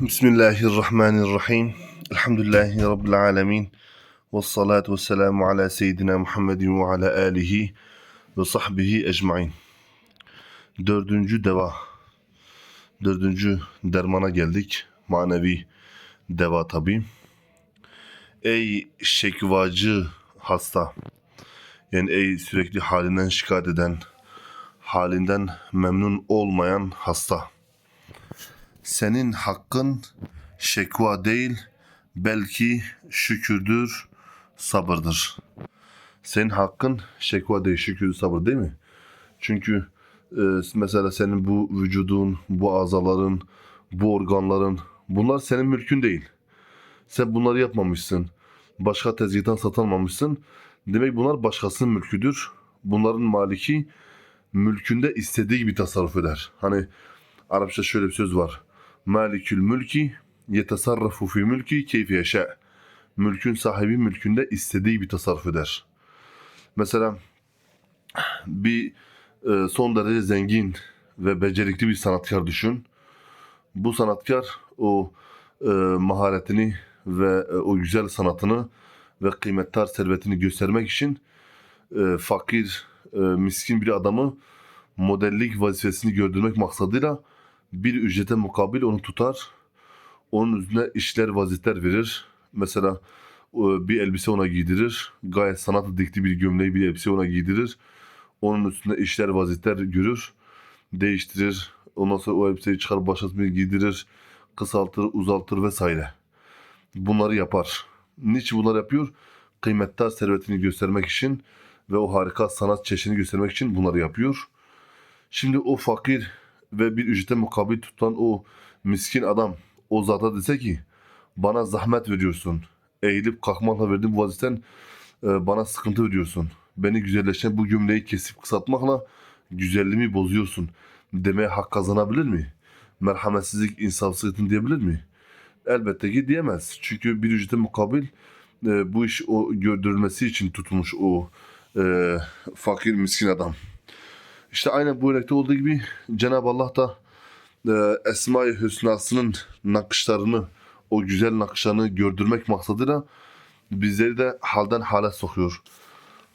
Bismillahirrahmanirrahim. Elhamdülillahi Rabbil alemin. Ve salatu ve selamu ala seyyidina Muhammedin ve ala alihi ve sahbihi ecmain. Dördüncü deva. Dördüncü dermana geldik. Manevi deva tabi. Ey şekvacı hasta. Yani ey sürekli halinden şikayet eden, halinden memnun olmayan hasta. Senin hakkın şekva değil, belki şükürdür, sabırdır. Senin hakkın şekva değil, şükürdür, sabır değil mi? Çünkü e, mesela senin bu vücudun, bu azaların, bu organların, bunlar senin mülkün değil. Sen bunları yapmamışsın. Başka tezgahtan satılmamışsın. Demek bunlar başkasının mülküdür. Bunların maliki mülkünde istediği gibi tasarruf eder. Hani Arapça şöyle bir söz var. Malikül mülki yetasarrafu fi mülki keyfi yaşa. Mülkün sahibi mülkünde istediği gibi tasarruf eder. Mesela bir e, son derece zengin ve becerikli bir sanatkar düşün. Bu sanatkar o e, maharetini ve e, o güzel sanatını ve kıymetli servetini göstermek için e, fakir, e, miskin bir adamı modellik vazifesini gördürmek maksadıyla bir ücrete mukabil onu tutar. Onun üzerine işler vaziyeler verir. Mesela e, bir elbise ona giydirir. Gayet sanatlı dikti bir gömleği bir elbise ona giydirir. Onun üstünde işler vaziyeler görür. Değiştirir. Ondan sonra o elbiseyi çıkar başkasına giydirir. Kısaltır, uzaltır vesaire. Bunları yapar. Niçin bunları yapıyor? Kıymetli servetini göstermek için ve o harika sanat çeşidini göstermek için bunları yapıyor. Şimdi o fakir ve bir ücrete mukabil tutan o miskin adam o zata dese ki bana zahmet veriyorsun. Eğilip kalkmakla verdiğim bu vazifeden e, bana sıkıntı veriyorsun. Beni güzelleşen bu gömleği kesip kısaltmakla güzelliğimi bozuyorsun demeye hak kazanabilir mi? Merhametsizlik, insafsızlık diyebilir mi? Elbette ki diyemez. Çünkü bir ücrete mukabil e, bu iş o gördürülmesi için tutmuş o e, fakir miskin adam. İşte aynen bu örnekte olduğu gibi Cenab-ı Allah da e, Esma-i Hüsna'sının nakışlarını, o güzel nakışlarını gördürmek maksadıyla bizleri de halden hale sokuyor.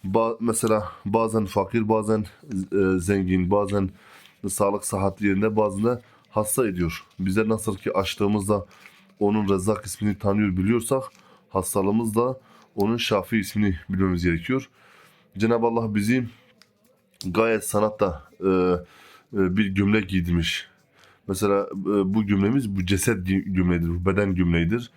Ba- mesela bazen fakir, bazen e, zengin, bazen sağlık sıhhat yerinde, bazen de hasta ediyor. Bizler nasıl ki açtığımızda onun Rezzak ismini tanıyor biliyorsak hastalığımız da onun Şafi ismini bilmemiz gerekiyor. Cenab-ı Allah bizi gayet sanatta e, e, bir gömlek giydirmiş. Mesela e, bu gömleğimiz bu ceset gömleğidir, bu beden gömleğidir.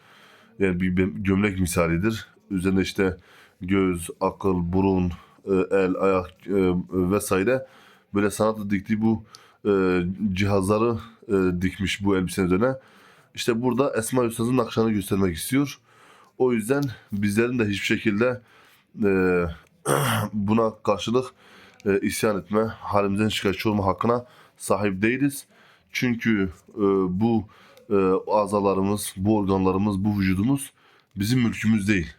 Yani bir gömlek misalidir. Üzerinde işte göz, akıl, burun, e, el, ayak e, vesaire böyle sanatla diktiği bu e, cihazları e, dikmiş bu elbisenin üzerine. İşte burada Esma Üstad'ın nakşanı göstermek istiyor. O yüzden bizlerin de hiçbir şekilde e, buna karşılık e, isyan etme, halimizden şikayetçi olma hakkına sahip değiliz. Çünkü e, bu e, azalarımız, bu organlarımız, bu vücudumuz bizim mülkümüz değil.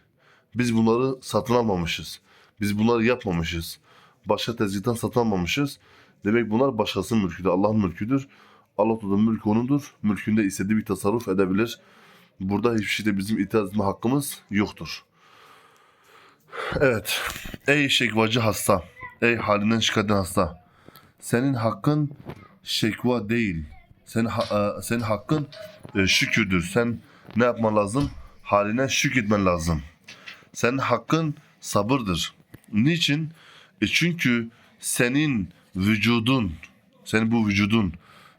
Biz bunları satın almamışız. Biz bunları yapmamışız. Başka tezgahtan satın almamışız. Demek bunlar başkasının mülküdür. Allah'ın mülküdür. Allah'ın mülk onundur. Mülkünde istediği bir tasarruf edebilir. Burada hiçbir şeyde bizim itiraz etme hakkımız yoktur. Evet. Ey şekvacı hasta. Ey halinden şikayet hasta. Senin hakkın şekva değil. Senin, ha, e, senin hakkın e, şükürdür. Sen ne yapman lazım? Haline şükretmen lazım. Senin hakkın sabırdır. Niçin? E çünkü senin vücudun, senin bu vücudun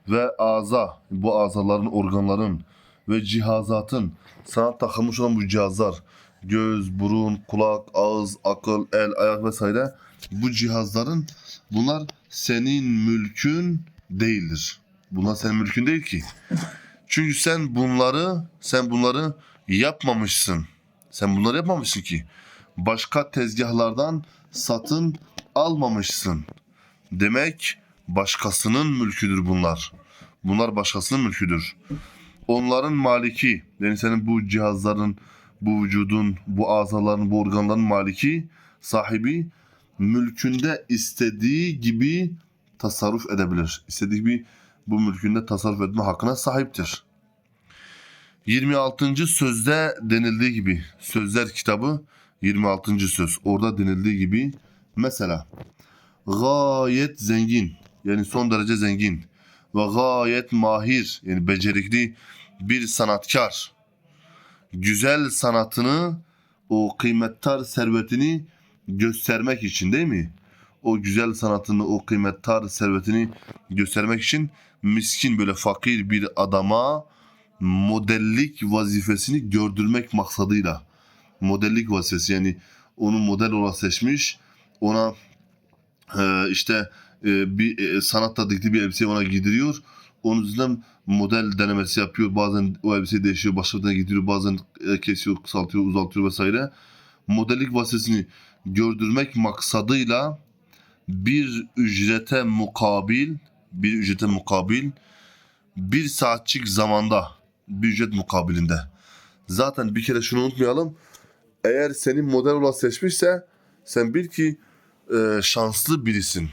ve aza, bu azaların, organların ve cihazatın sana takılmış olan bu cihazlar, göz, burun, kulak, ağız, akıl, el, ayak vesaire bu cihazların bunlar senin mülkün değildir. Bunlar senin mülkün değil ki. Çünkü sen bunları sen bunları yapmamışsın. Sen bunları yapmamışsın ki. Başka tezgahlardan satın almamışsın. Demek başkasının mülküdür bunlar. Bunlar başkasının mülküdür. Onların maliki, yani senin bu cihazların, bu vücudun, bu azaların, bu organların maliki, sahibi mülkünde istediği gibi tasarruf edebilir. İstediği gibi bu mülkünde tasarruf etme hakkına sahiptir. 26. sözde denildiği gibi Sözler kitabı 26. söz. Orada denildiği gibi mesela gayet zengin yani son derece zengin ve gayet mahir yani becerikli bir sanatkar güzel sanatını o kıymettar servetini göstermek için değil mi? O güzel sanatını, o kıymettar servetini göstermek için miskin böyle fakir bir adama modellik vazifesini gördürmek maksadıyla. Modellik vazifesi yani onu model olarak seçmiş. Ona e, işte e, bir e, sanat tadıklı bir elbiseyi ona giydiriyor. Onun üzerinden model denemesi yapıyor. Bazen o elbiseyi değişiyor, başkalarına giydiriyor. Bazen e, kesiyor, kısaltıyor, uzaltıyor vesaire. Modellik vazifesini gördürmek maksadıyla bir ücrete mukabil bir ücrete mukabil bir saatçik zamanda bir ücret mukabilinde. Zaten bir kere şunu unutmayalım. Eğer senin model olarak seçmişse sen bil ki e, şanslı birisin.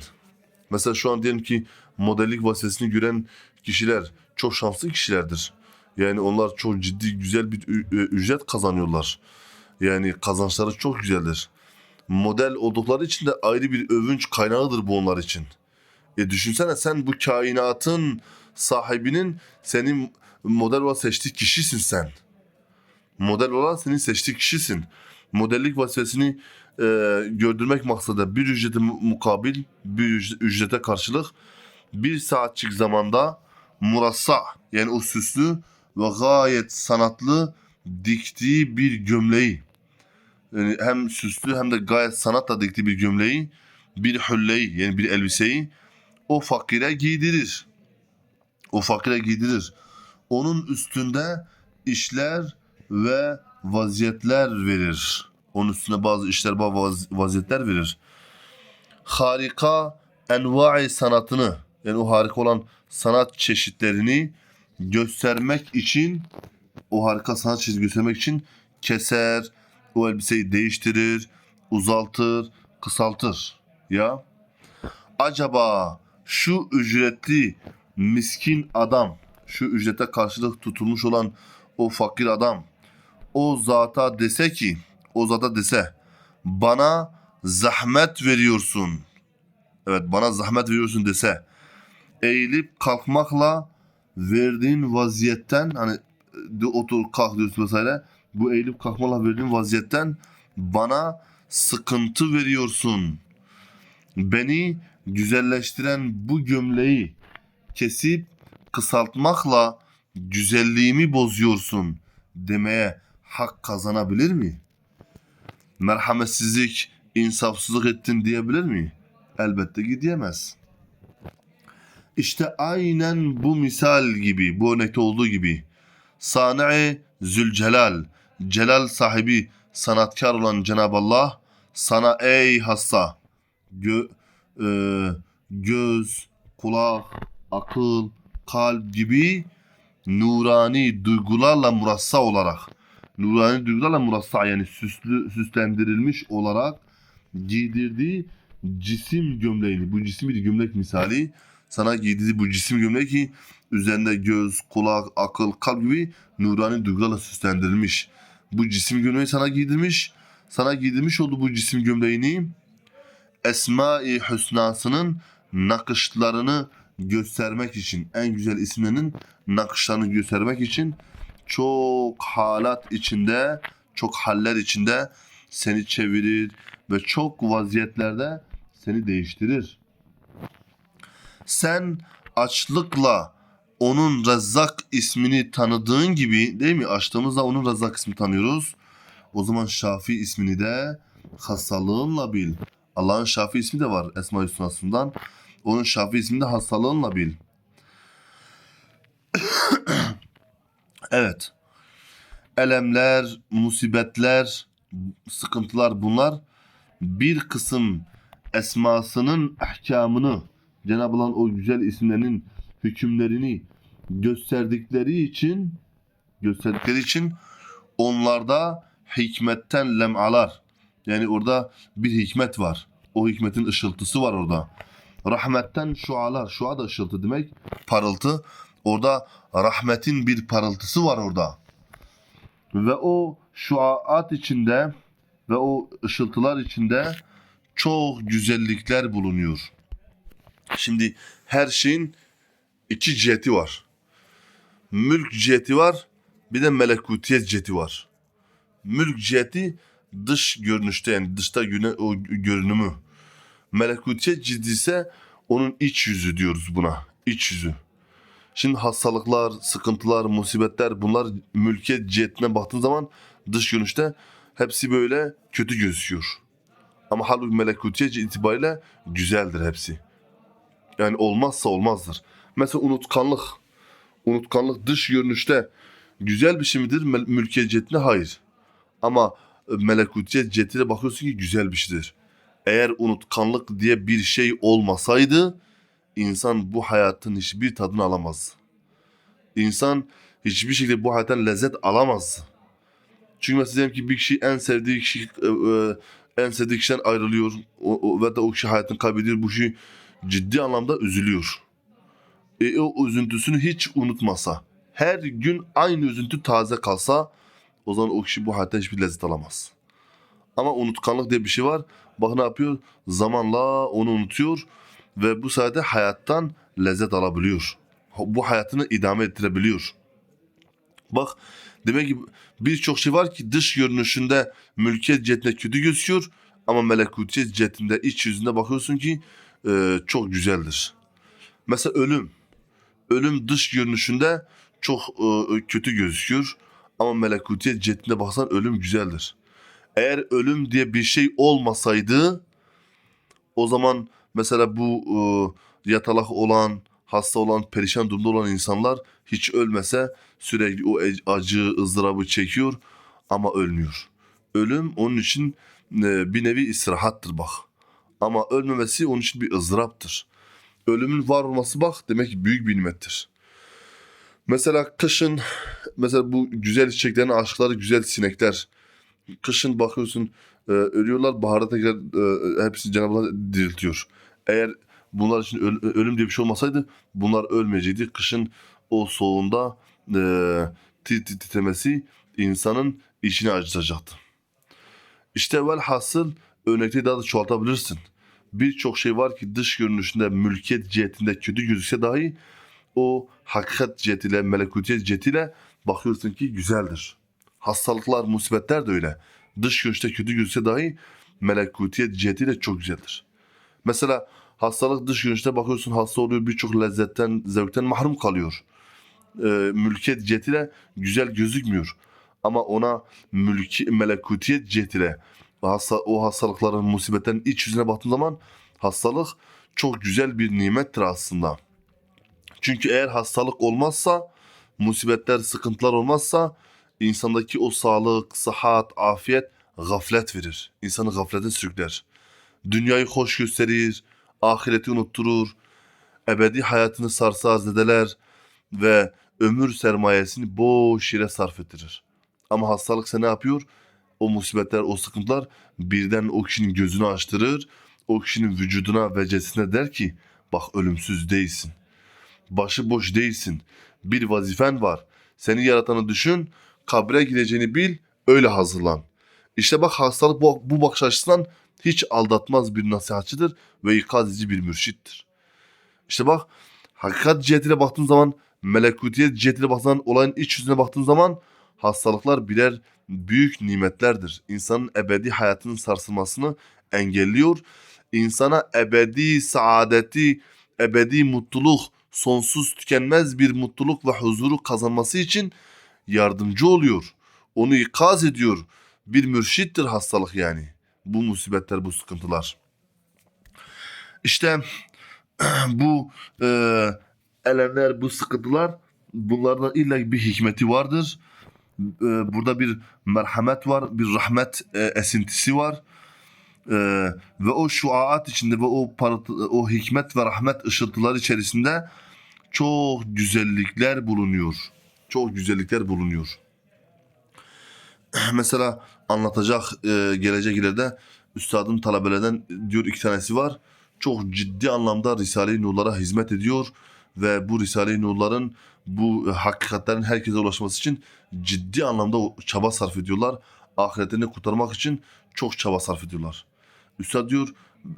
Mesela şu an diyelim ki modellik vazifesini gören kişiler çok şanslı kişilerdir. Yani onlar çok ciddi güzel bir ü- ücret kazanıyorlar. Yani kazançları çok güzeldir. Model oldukları için de ayrı bir övünç kaynağıdır bu onlar için. E düşünsene sen bu kainatın sahibinin senin model olarak seçtiği kişisin sen. Model olarak senin seçtiği kişisin. Modellik vazifesini e, gördürmek maksadı bir ücrete mu- mukabil, bir üc- ücrete karşılık bir saatçik zamanda murassa yani o süslü ve gayet sanatlı diktiği bir gömleği yani hem süslü hem de gayet sanatla diktiği bir gömleği bir hülleyi yani bir elbiseyi o fakire giydirir. O fakire giydirir. Onun üstünde işler ve vaziyetler verir. Onun üstüne bazı işler, bazı vaz- vaziyetler verir. Harika envai sanatını yani o harika olan sanat çeşitlerini göstermek için o harika sanat çeşidi göstermek için keser, o elbiseyi değiştirir, uzaltır, kısaltır. Ya acaba şu ücretli miskin adam, şu ücrete karşılık tutulmuş olan o fakir adam o zata dese ki, o zata dese bana zahmet veriyorsun. Evet bana zahmet veriyorsun dese eğilip kalkmakla verdiğin vaziyetten hani otur kalk diyorsun vesaire bu eğilip kalkmakla verdiğin vaziyetten bana sıkıntı veriyorsun. Beni güzelleştiren bu gömleği kesip kısaltmakla güzelliğimi bozuyorsun demeye hak kazanabilir mi? Merhametsizlik, insafsızlık ettin diyebilir mi? Elbette ki diyemez. İşte aynen bu misal gibi, bu örnekte olduğu gibi Sani Zülcelal, Celal sahibi sanatkar olan Cenab-ı Allah sana ey hasta gö- e, göz, kulak, akıl, kalp gibi nurani duygularla murassa olarak nurani duygularla murassa yani süslü, süslendirilmiş olarak giydirdiği cisim gömleğini bu cisim bir gömlek misali sana giydirdiği bu cisim gömleği ki üzerinde göz, kulak, akıl, kalp gibi nurani duygularla süslendirilmiş. Bu cisim gömleği sana giydirmiş. Sana giydirmiş olduğu bu cisim gömleğini Esma-i Hüsna'sının nakışlarını göstermek için, en güzel isimlerinin nakışlarını göstermek için çok halat içinde, çok haller içinde seni çevirir ve çok vaziyetlerde seni değiştirir. Sen açlıkla onun Rezzak ismini tanıdığın gibi değil mi? Açtığımızda onun Rezzak ismini tanıyoruz. O zaman Şafi ismini de hastalığınla bil. Allah'ın Şafi ismi de var Esma Hüsna'sından. Onun Şafi ismini de hastalığınla bil. evet. Elemler, musibetler, sıkıntılar bunlar bir kısım esmasının ahkamını Cenab-ı Allah'ın o güzel isimlerinin hükümlerini gösterdikleri için gösterdikleri için onlarda hikmetten lemalar yani orada bir hikmet var. O hikmetin ışıltısı var orada. Rahmetten şualar. Şua da ışıltı demek. Parıltı. Orada rahmetin bir parıltısı var orada. Ve o şuaat içinde ve o ışıltılar içinde çok güzellikler bulunuyor. Şimdi her şeyin iki ciheti var. Mülk ciheti var, bir de melekutiyet ciheti var. Mülk ciheti dış görünüşte yani dışta güne, o görünümü. Melekutiyet ciheti ise onun iç yüzü diyoruz buna. İç yüzü. Şimdi hastalıklar, sıkıntılar, musibetler bunlar mülkiyet cihetine baktığın zaman dış görünüşte hepsi böyle kötü gözüküyor. Ama halbuki melekutiyet itibariyle güzeldir hepsi. Yani olmazsa olmazdır. Mesela unutkanlık. Unutkanlık dış görünüşte güzel bir şey midir mülkiyet? Hayır. Ama e, melekutiyet cihetine bakıyorsun ki güzel bir şeydir. Eğer unutkanlık diye bir şey olmasaydı insan bu hayatın hiçbir tadını alamaz. İnsan hiçbir şekilde bu hayattan lezzet alamaz. Çünkü mesela diyelim ki bir kişi en sevdiği kişi e, e, en sevdiği kişiden ayrılıyor o, o, ve de o kişi hayatını kaybediyor. Bu kişi ciddi anlamda üzülüyor. E, o üzüntüsünü hiç unutmasa, her gün aynı üzüntü taze kalsa o zaman o kişi bu hayatta hiçbir lezzet alamaz. Ama unutkanlık diye bir şey var. Bak ne yapıyor? Zamanla onu unutuyor ve bu sayede hayattan lezzet alabiliyor. Bu hayatını idame ettirebiliyor. Bak demek ki birçok şey var ki dış görünüşünde mülkiyet cihetinde kötü gözüküyor ama melekutiyet cihetinde iç yüzünde bakıyorsun ki e, çok güzeldir. Mesela ölüm. Ölüm dış görünüşünde çok e, kötü gözüküyor ama melekutiyet cihetinde baksan ölüm güzeldir. Eğer ölüm diye bir şey olmasaydı o zaman mesela bu e, yatalak olan, hasta olan, perişan durumda olan insanlar hiç ölmese sürekli o ac- acı, ızdırabı çekiyor ama ölmüyor. Ölüm onun için e, bir nevi istirahattır bak. Ama ölmemesi onun için bir ızdıraptır. Ölümün var olması bak demek ki büyük bir nimettir. Mesela kışın mesela bu güzel çiçeklerin aşıkları güzel sinekler. Kışın bakıyorsun e, ölüyorlar baharda tekrar e, hepsini Cenab-ı Allah diriltiyor. Eğer bunlar için öl- ölüm diye bir şey olmasaydı bunlar ölmeyecekti. Kışın o soğuğunda e, tit tit titremesi insanın içini acıtacaktı. İşte velhasıl örnekleri daha da çoğaltabilirsin. Birçok şey var ki dış görünüşünde mülkiyet cihetinde kötü gözükse dahi o hakikat cihetiyle, melekutiyet cihetiyle bakıyorsun ki güzeldir. Hastalıklar, musibetler de öyle. Dış görünüşte kötü gözükse dahi melekutiyet cihetiyle çok güzeldir. Mesela hastalık dış görünüşte bakıyorsun hasta oluyor birçok lezzetten, zevkten mahrum kalıyor. Ee, mülkiyet cihetiyle güzel gözükmüyor. Ama ona mülki, melekutiyet cihetiyle hasta, o hastalıkların, musibetlerin iç yüzüne baktığın zaman hastalık çok güzel bir nimettir aslında. Çünkü eğer hastalık olmazsa, musibetler, sıkıntılar olmazsa insandaki o sağlık, sıhhat, afiyet gaflet verir. İnsanı gaflete sürükler. Dünyayı hoş gösterir, ahireti unutturur, ebedi hayatını sarsar zedeler ve ömür sermayesini boş yere sarf ettirir. Ama hastalık ise ne yapıyor? O musibetler, o sıkıntılar birden o kişinin gözünü açtırır. O kişinin vücuduna ve cesedine der ki bak ölümsüz değilsin. Başıboş değilsin. Bir vazifen var. Seni yaratanı düşün, kabre gideceğini bil, öyle hazırlan. İşte bak hastalık bu, bu bakış açısından hiç aldatmaz bir nasihatçıdır ve ikaz edici bir mürşittir. İşte bak hakikat cihetiyle baktığın zaman, melekutiyet cihetiyle baktığın zaman, olayın iç yüzüne baktığın zaman hastalıklar birer büyük nimetlerdir. İnsanın ebedi hayatının sarsılmasını engelliyor. İnsana ebedi saadeti, ebedi mutluluk, sonsuz tükenmez bir mutluluk ve huzuru kazanması için yardımcı oluyor. Onu ikaz ediyor. Bir mürşittir hastalık yani. Bu musibetler, bu sıkıntılar. İşte bu e, elemler, bu sıkıntılar bunlardan illa bir hikmeti vardır. E, burada bir merhamet var, bir rahmet e, esintisi var. E, ve o şuaat içinde ve o parıltı, o hikmet ve rahmet ışıltılar içerisinde çok güzellikler bulunuyor. Çok güzellikler bulunuyor. Mesela anlatacak e, gelecek ileride üstadın talebelerden diyor iki tanesi var. Çok ciddi anlamda Risale-i Nurlara hizmet ediyor ve bu Risale-i Nur'ların bu e, hakikatlerin herkese ulaşması için ciddi anlamda çaba sarf ediyorlar. Ahiretini kurtarmak için çok çaba sarf ediyorlar. Üstad diyor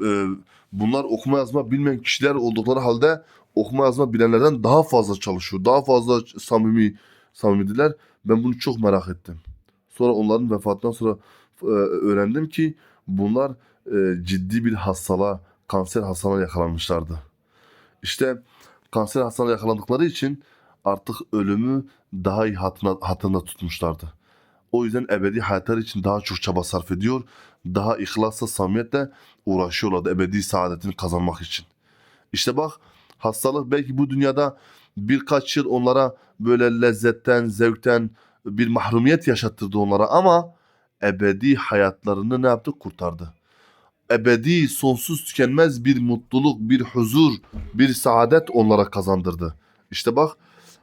e, bunlar okuma yazma bilmeyen kişiler oldukları halde okuma yazma bilenlerden daha fazla çalışıyor. Daha fazla samimi samimidiler. Ben bunu çok merak ettim. Sonra onların vefatından sonra e, öğrendim ki bunlar e, ciddi bir hastalığa, kanser hastalığına yakalanmışlardı. İşte kanser hastalığına yakalandıkları için artık ölümü daha iyi hatırına, hatırına tutmuşlardı. O yüzden ebedi hayatlar için daha çok çaba sarf ediyor. Daha ihlasla, samimiyetle uğraşıyorlardı ebedi saadetini kazanmak için. İşte bak hastalık belki bu dünyada birkaç yıl onlara böyle lezzetten, zevkten bir mahrumiyet yaşattırdı onlara ama ebedi hayatlarını ne yaptı? Kurtardı. Ebedi, sonsuz tükenmez bir mutluluk, bir huzur, bir saadet onlara kazandırdı. İşte bak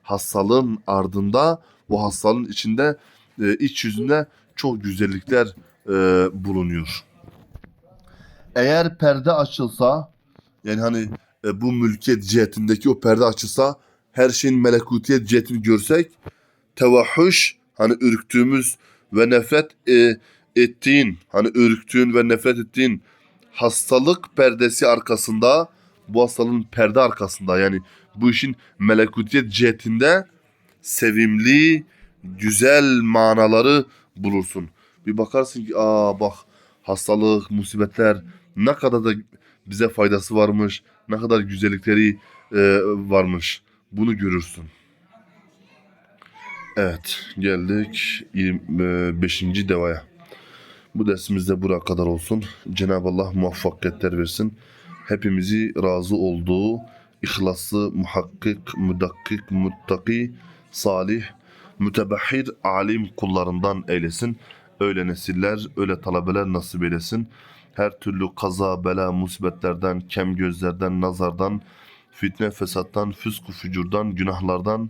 hastalığın ardında, bu hastalığın içinde, e, iç yüzünde çok güzellikler e, bulunuyor. Eğer perde açılsa, yani hani e, bu mülkiyet cihetindeki o perde açılsa, her şeyin melekutiyet cihetini görsek, tevahhuş, hani ürktüğümüz ve nefret e, ettiğin, hani ürktüğün ve nefret ettiğin hastalık perdesi arkasında, bu hastalığın perde arkasında yani bu işin melekutiyet cihetinde sevimli, güzel manaları bulursun. Bir bakarsın ki aa bak hastalık, musibetler ne kadar da bize faydası varmış, ne kadar güzellikleri e, varmış. Bunu görürsün. Evet, geldik 25. devaya. Bu dersimiz de buraya kadar olsun. Cenab-ı Allah muvaffakiyetler versin. Hepimizi razı olduğu, ihlaslı, muhakkik, müdakkik, muttaki, salih, mütebahhir, alim kullarından eylesin. Öyle nesiller, öyle talebeler nasip eylesin. Her türlü kaza, bela, musibetlerden, kem gözlerden, nazardan, fitne, fesattan, fısk, fücurdan, günahlardan,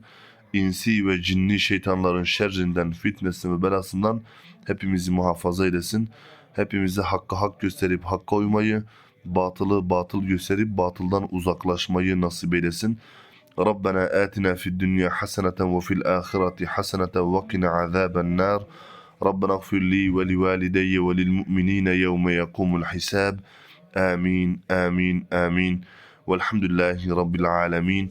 insi ve cinni şeytanların şerrinden, fitnesinden ve belasından hepimizi muhafaza eylesin. Hepimize hakka hak gösterip hakka uymayı, batılı batıl gösterip batıldan uzaklaşmayı nasip eylesin. Rabbena atina fid dünya haseneten ve fil ahireti haseneten ve qina azaben nar. ربنا اغفر لي ولوالدي وللمؤمنين يوم يقوم الحساب آمين آمين آمين والحمد لله رب العالمين